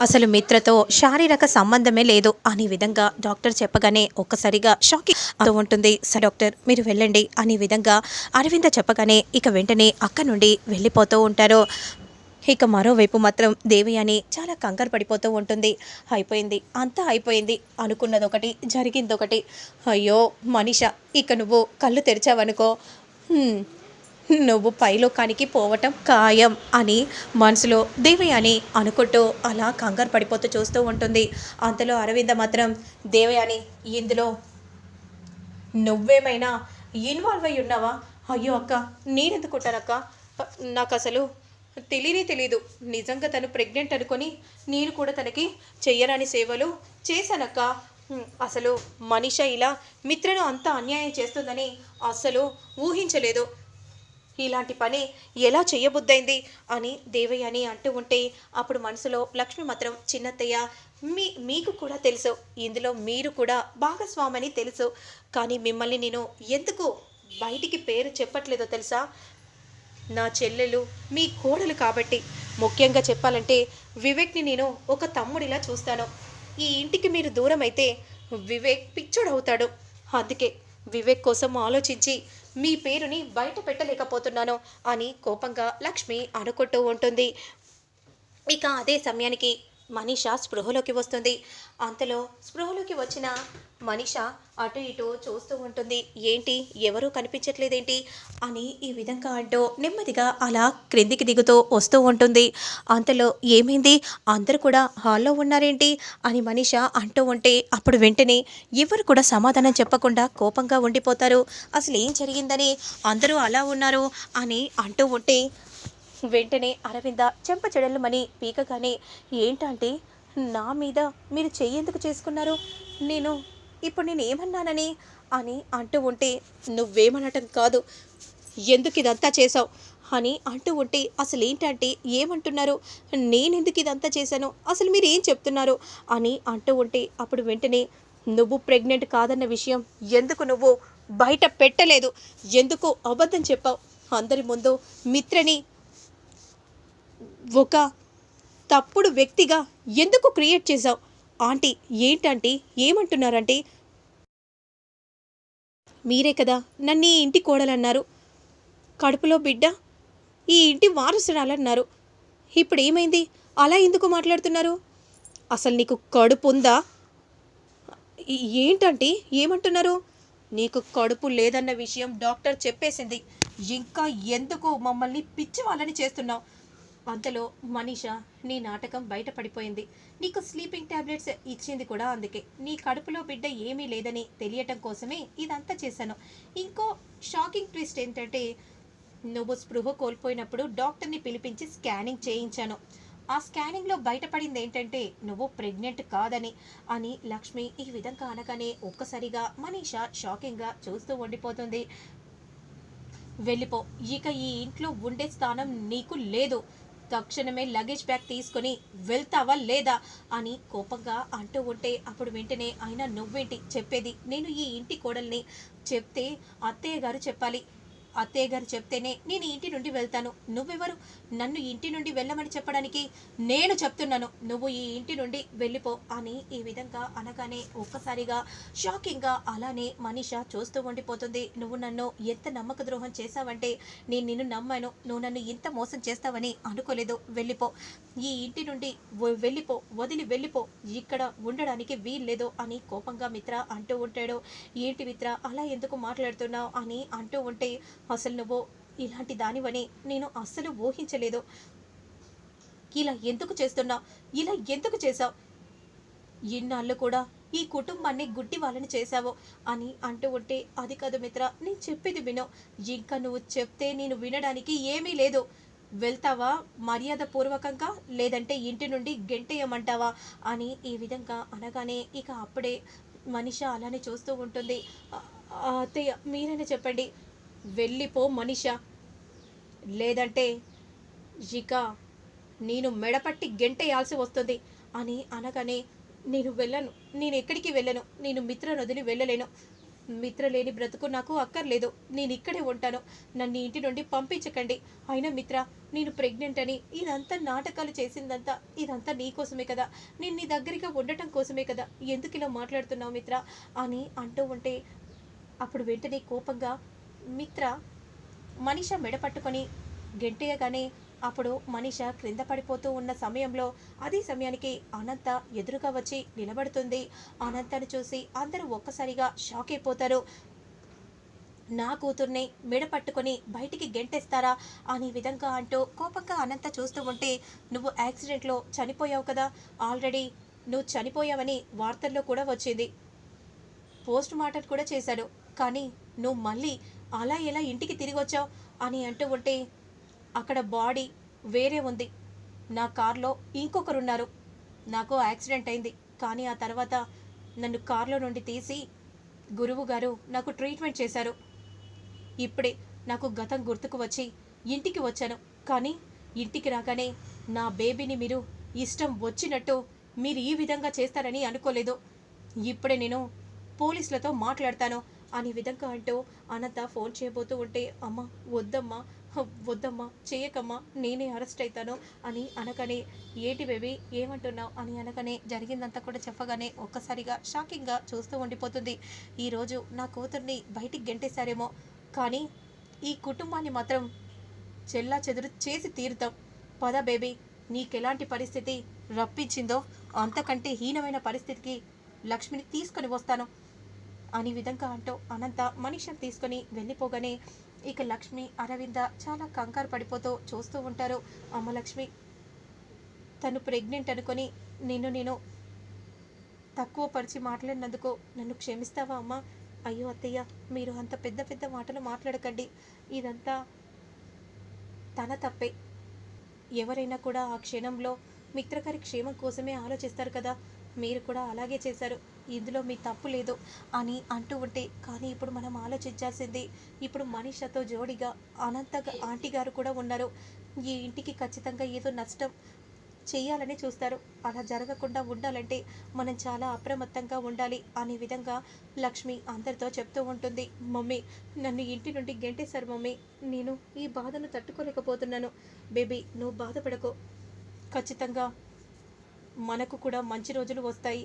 అసలు మిత్రతో శారీరక సంబంధమే లేదు అనే విధంగా డాక్టర్ చెప్పగానే ఒక్కసారిగా షాకింగ్ అవుతూ ఉంటుంది. సరే డాక్టర్ మీరు వెళ్ళండి అనే విధంగా అరవింద చెప్పగానే ఇక వెంటనే అక్క నుండి వెళ్ళిపోతూ ఉంటారు. ఇక మరోవైపు మాత్రం దేవయాని చాలా కంగారు పడిపోతూ ఉంటుంది. అయిపోయింది అంతా అయిపోయింది అనుకున్నది ఒకటి జరిగింది ఒకటి అయ్యో మనిష ఇక నువ్వు కళ్ళు తెరిచావనుకో. నువ్వు పైలోకానికి పోవటం ఖాయం అని మనసులో దేవయాని అనుకుంటూ అలా కంగారు పడిపోతూ చూస్తూ ఉంటుంది. అంతలో అరవింద మాత్రం దేవయాని ఇందులో నువ్వేమైనా ఇన్వాల్వ్ అయి ఉన్నావా? అయ్యో అక్క నేనెందుకుంటానక్క? నాకు అసలు తెలియనే తెలీదు. నిజంగా తను ప్రెగ్నెంట్ అనుకొని నేను కూడా తనకి చెయ్యరాని సేవలు చేశానక్క. అసలు మనిష ఇలా మిత్రను అంత అన్యాయం చేస్తుందని అస్సలు ఊహించలేదు. ఇలాంటి పని ఎలా చెయ్యబుద్దైంది అని దేవయ్య అని అంటూ ఉంటే అప్పుడు మనసులో లక్ష్మి మాత్రం చిన్నత్తయ్య మీ మీకు కూడా తెలుసు. ఇందులో మీరు కూడా భాగస్వామని తెలుసు. కానీ మిమ్మల్ని నేను ఎందుకు బయటికి పేరు చెప్పట్లేదో తెలుసా? నా చెల్లెలు మీ కోడలు కాబట్టి. ముఖ్యంగా చెప్పాలంటే వివేక్ని నేను ఒక తమ్ముడిలా చూస్తాను. ఈ ఇంటికి మీరు దూరం అయితే వివేక్ పిచ్చోడవుతాడు. అందుకే వివేక్ కోసం ఆలోచించి మీ పేరుని బయట పెట్టలేకపోతున్నాను అని కోపంగా లక్ష్మి అనుకుంటూ ఉంటుంది. ఇక అదే సమయానికి మనీష స్పృహలోకి వస్తుంది. అంతలో స్పృహలోకి వచ్చిన మనీష అటు ఇటు చూస్తూ ఉంటుంది. ఏంటి? ఎవరూ కనిపించట్లేదేంటి? అని ఈ విధంగా అంటూ నెమ్మదిగా అలా క్రిందికి దిగుతూ వస్తూ ఉంటుంది. అంతలో ఏమైంది? అందరూ కూడా హాల్లో ఉన్నారేంటి? అని మనీష అంటూ ఉంటే అప్పుడు వెంటనే ఎవరు కూడా సమాధానం చెప్పకుండా కోపంగా ఉండిపోతారు. అసలు ఏం జరిగిందని అందరూ అలా ఉన్నారు అని అంటూ ఉంటే వెంటనే అరవింద చెంప చెడలమని పీకగానే ఏంటంటే? నా మీద మీరు చెయ్యేందుకు చేసుకున్నారు? నేను ఇప్పుడు నేను ఏమన్నానని అని అంటూ ఉంటే నువ్వేమనటం కాదు. ఎందుకు ఇదంతా చేసావు అని అంటూ ఉంటే అసలు ఏంటంటే ఏమంటున్నారు? నేనెందుకు ఇదంతా చేశాను? అసలు మీరు ఏం చెప్తున్నారు? అని అంటూ ఉంటే అప్పుడు వెంటనే నువ్వు ప్రెగ్నెంట్ కాదన్న విషయం ఎందుకు నువ్వు బయట పెట్టలేదు? ఎందుకు అబద్ధం చెప్పావు? అందరి ముందు మిత్రని ఒక తప్పుడు వ్యక్తిగా ఎందుకు క్రియేట్ చేశావు? ఆంటీ ఏంటంటే? ఏమంటున్నారంటే? మీరే కదా నన్ను ఈ ఇంటి కోడలన్నారు. కడుపులో బిడ్డ ఈ ఇంటి వారసురాలన్నారు. ఇప్పుడు ఏమైంది అలా ఎందుకు మాట్లాడుతున్నారు? అసలు నీకు కడుపు ఉందా ఏంటంటే? ఏమంటున్నారు? నీకు కడుపు లేదన్న విషయం డాక్టర్ చెప్పేసింది. ఇంకా ఎందుకు మమ్మల్ని పిచ్చి వాళ్ళని చేస్తున్నావు? అంతలో మనీష నీ నాటకం బయటపడిపోయింది. నీకు స్లీపింగ్ టాబ్లెట్స్ ఇచ్చింది కూడా అందుకే. నీ కడుపులో బిడ్డ ఏమీ లేదని తెలియటం కోసమే ఇదంతా చేశాను. ఇంకో షాకింగ్ ట్విస్ట్ ఏంటంటే నువ్వు స్పృహ కోల్పోయినప్పుడు డాక్టర్ని పిలిపించి స్కానింగ్ చేయించాను. ఆ స్కానింగ్లో బయటపడింది ఏంటంటే నువ్వు ప్రెగ్నెంట్ కాదని అని లక్ష్మి ఈ విధంగా అనగానే ఒక్కసారిగా మనీష షాకింగ్గా చూస్తూ ఉండిపోతుంది. వెళ్ళిపో. ఇక ఈ ఇంట్లో ఉండే స్థానం నీకు లేదు. తక్షణమే లగేజ్ బ్యాగ్ తీసుకొని వెళ్తావా లేదా అని కోపంగా అంటూ ఉంటే అప్పుడు వెంటనే ఆయన నువ్వేంటి చెప్పేది? నేను ఈ ఇంటి కోడల్ని చెప్తే అత్తయ్య గారు చెప్పాలి. అత్తయ్య గారు చెప్తేనే నేను ఇంటి నుండి వెళ్తాను. నువ్వెవరు? నన్ను ఇంటి నుండి వెళ్ళమని చెప్పడానికి నేను చెప్తున్నాను. నువ్వు ఈ ఇంటి నుండి వెళ్ళిపో అని ఈ విధంగా అనగానే ఒక్కసారిగా షాకింగ్గా అలానే మనీష చూస్తూ ఉండిపోతుంది. నువ్వు నన్ను ఎంత నమ్మక ద్రోహం చేశావంటే నేను నిన్ను నమ్మాను. నువ్వు నన్ను ఇంత మోసం చేస్తావని అనుకోలేదు. వెళ్ళిపో. ఈ ఇంటి నుండి వెళ్ళిపో. వదిలి వెళ్ళిపో. ఇక్కడ ఉండడానికి వీల్లేదు అని కోపంగా మిత్ర అంటూ ఉంటాడు. ఏంటి మిత్ర? అలా ఎందుకు మాట్లాడుతున్నావు అని అంటూ ఉంటే అసలు నువ్వు ఇలాంటి దానివని నేను అస్సలు ఊహించలేదు. ఇలా ఎందుకు చేస్తున్నావు ఇలా ఎందుకు చేశావు? ఇన్నాళ్ళు కూడా ఈ కుటుంబాన్ని గుడ్డి వాళ్ళని చేశావు అని అంటూ ఉంటే అది కాదు మిత్ర నేను చెప్పేది విను. ఇంకా నువ్వు చెప్తే నేను వినడానికి ఏమీ లేదు. వెళ్తావా మర్యాద పూర్వకంగా లేదంటే ఇంటి నుండి గెంటేయమంటావా? అని ఈ విధంగా అనగానే ఇక అప్పుడే మనిష అలానే చూస్తూ ఉంటుంది. అత్తయ్య మీరైనా చెప్పండి. వెళ్ళిపో మనిష. లేదంటే ఇక నేను మెడపట్టి గెంటేయాల్సి వస్తుంది. అని అనగానే నేను వెళ్ళను. నేను ఎక్కడికి వెళ్ళను? నేను మిత్రను వదిలి వెళ్ళలేను. మిత్ర లేని బ్రతుకు నాకు అక్కర్లేదు. నేను ఇక్కడే ఉంటాను. నన్ను ఇంటి నుండి పంపించకండి. అయినా మిత్ర నేను ప్రెగ్నెంట్ అని ఇదంతా నాటకాలు చేసిందంతా ఇదంతా నీ కోసమే కదా. నేను నీ దగ్గరగా ఉండటం కోసమే కదా. ఎందుకు ఇలా మాట్లాడుతున్నావు మిత్ర? అని అంటూ ఉంటే అప్పుడు వెంటనే కోపంగా మిత్ర మనిష మెడ పట్టుకొని గెంటేయగానే అప్పుడు మనిష క్రింద పడిపోతూ ఉన్న సమయంలో అదే సమయానికి అనంత ఎదురుగా వచ్చి నిలబడుతుంది. అనంతను చూసి అందరూ ఒక్కసారిగా షాక్ అయిపోతారు. నా కూతుర్ని మెడ పట్టుకొని బయటికి గెంటేస్తారా అనే విధంగా అంటూ కోపంగా అనంత చూస్తూ ఉంటే నువ్వు యాక్సిడెంట్లో చనిపోయావు కదా. ఆల్రెడీ నువ్వు చనిపోయావని వార్తల్లో కూడా వచ్చింది. పోస్ట్ మార్టం కూడా చేశాడు. కానీ నువ్వు మళ్ళీ అలా ఎలా ఇంటికి తిరిగి వచ్చావు అని అంటూ ఉంటే అక్కడ బాడీ వేరే ఉంది. నా కార్లో ఇంకొకరున్నారు. నాకు యాక్సిడెంట్ అయింది. కానీ ఆ తర్వాత నన్ను కార్లో నుండి తీసి గురువు గారు నాకు ట్రీట్మెంట్ చేశారు. ఇప్పుడే నాకు గతం గుర్తుకు వచ్చి ఇంటికి వచ్చాను. కానీ ఇంటికి రాగానే నా బేబీని మీరు ఇష్టం వచ్చినట్టు మీరు ఈ విధంగా చేస్తారని అనుకోలేదు. ఇప్పుడే నేను పోలీసులతో మాట్లాడతాను. అనే విధంగా అంటూ అనంత ఫోన్ చేయబోతూ ఉంటే అమ్మ వద్దమ్మా వద్దమ్మా చేయకమ్మా నేనే అరెస్ట్ అవుతాను అని అనగానే ఏటి బేబీ ఏమంటున్నావు? అని అనగానే జరిగిందంతా కూడా చెప్పగానే ఒక్కసారిగా షాకింగ్గా చూస్తూ ఉండిపోతుంది. ఈరోజు నా కూతుర్ని బయటికి గెంటేశారేమో కానీ ఈ కుటుంబాన్ని మాత్రం చెల్లా చెదురు చేసి తీరుతాం. పద బేబీ నీకెలాంటి పరిస్థితి రప్పించిందో అంతకంటే హీనమైన పరిస్థితికి లక్ష్మిని తీసుకొని వస్తాను. అని విధంగా అంటూ అనంత మనిషిని తీసుకొని వెళ్ళిపోగానే ఇక లక్ష్మి అరవింద చాలా కంగారు పడిపోతూ చూస్తూ ఉంటారు. అమ్మ లక్ష్మి తను ప్రెగ్నెంట్ అనుకొని నిన్ను నేను తక్కువ పరిచి మాట్లాడినందుకు నన్ను క్షమిస్తావా అమ్మా? అయ్యో అత్తయ్య మీరు అంత పెద్ద పెద్ద మాటలు మాట్లాడకండి. ఇదంతా తన తప్పే. ఎవరైనా కూడా ఆ క్షణంలో మిత్రగారి క్షేమం కోసమే ఆలోచిస్తారు కదా. మీరు కూడా అలాగే చేశారు. ఇందులో మీ తప్పు లేదు అని అంటూ ఉంటే కానీ ఇప్పుడు మనం ఆలోచించాల్సింది ఇప్పుడు మనీషతో జోడిగా అనంత ఆంటీ గారు కూడా ఉన్నారు. ఈ ఇంటికి ఖచ్చితంగా ఏదో నష్టం చేయాలని చూస్తారు. అలా జరగకుండా ఉండాలంటే మనం చాలా అప్రమత్తంగా ఉండాలి అనే విధంగా లక్ష్మి అందరితో చెప్తూ ఉంటుంది. మమ్మీ నన్ను ఇంటి నుండి గెంటేశారు మమ్మీ. నేను ఈ బాధను తట్టుకోలేకపోతున్నాను. బేబీ నువ్వు బాధపడకు. ఖచ్చితంగా మనకు కూడా మంచి రోజులు వస్తాయి.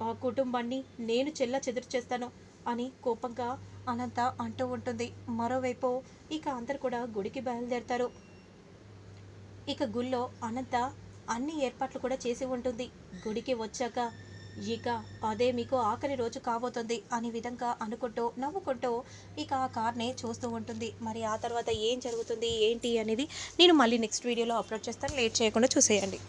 ఆ కుటుంబాన్ని నేను చెల్ల చెదురు చేస్తాను అని కోపంగా అనంత అంటూ ఉంటుంది. మరోవైపు ఇక అందరు కూడా గుడికి బయలుదేరతారు. ఇక గుళ్ళో అనంత అన్ని ఏర్పాట్లు కూడా చేసి ఉంటుంది. గుడికి వచ్చాక ఇక అదే మీకు ఆఖరి రోజు కాబోతుంది అనే విధంగా అనుకుంటూ నవ్వుకుంటూ ఇక ఆ కార్నే చూస్తూ ఉంటుంది. మరి ఆ తర్వాత ఏం జరుగుతుంది ఏంటి అనేది నేను మళ్ళీ నెక్స్ట్ వీడియోలో అప్లోడ్ చేస్తాను. లేట్ చేయకుండా చూసేయండి.